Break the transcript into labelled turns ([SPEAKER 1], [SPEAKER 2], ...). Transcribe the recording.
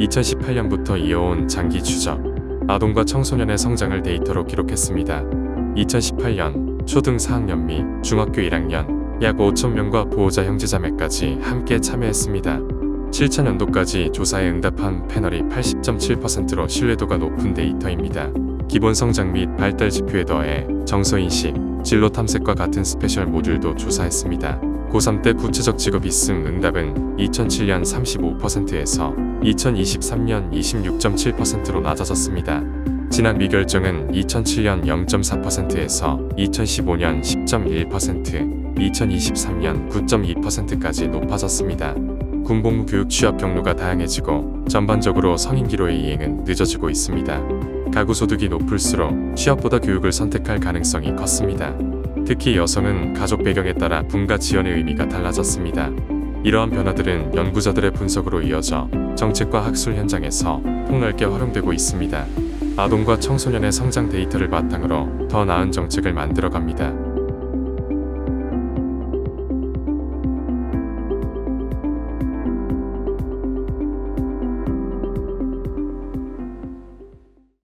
[SPEAKER 1] 2018년부터 이어온 장기 추적, 아동과 청소년의 성장을 데이터로 기록했습니다. 2018년 초등 4학년 및 중학교 1학년 약 5천명과 보호자 형제자매까지 함께 참여했습니다. 7차년도까지 조사에 응답한 패널이 80.7%로 신뢰도가 높은 데이터입니다. 기본 성장 및 발달 지표에 더해 정서인식, 진로 탐색과 같은 스페셜 모듈도 조사했습니다. 고3 때 구체적 직업 있음 응답은 2007년 35%에서 2023년 26.7%로 낮아졌습니다. 진학 미결정은 2007년 0.4%에서 2015년 10.1%, 2023년 9.2%까지 높아졌습니다. 군복무 교육 취업 경로가 다양해지고 전반적으로 성인 기로의 이행은 늦어지고 있습니다. 가구 소득이 높을수록 취업보다 교육을 선택할 가능성이 컸습니다. 특히 여성은 가족 배경에 따라 분가 지원의 의미가 달라졌습니다. 이러한 변화들은 연구자들의 분석으로 이어져 정책과 학술 현장에서 폭넓게 활용되고 있습니다. 아동과 청소년의 성장 데이터를 바탕으로 더 나은 정책을 만들어 갑니다.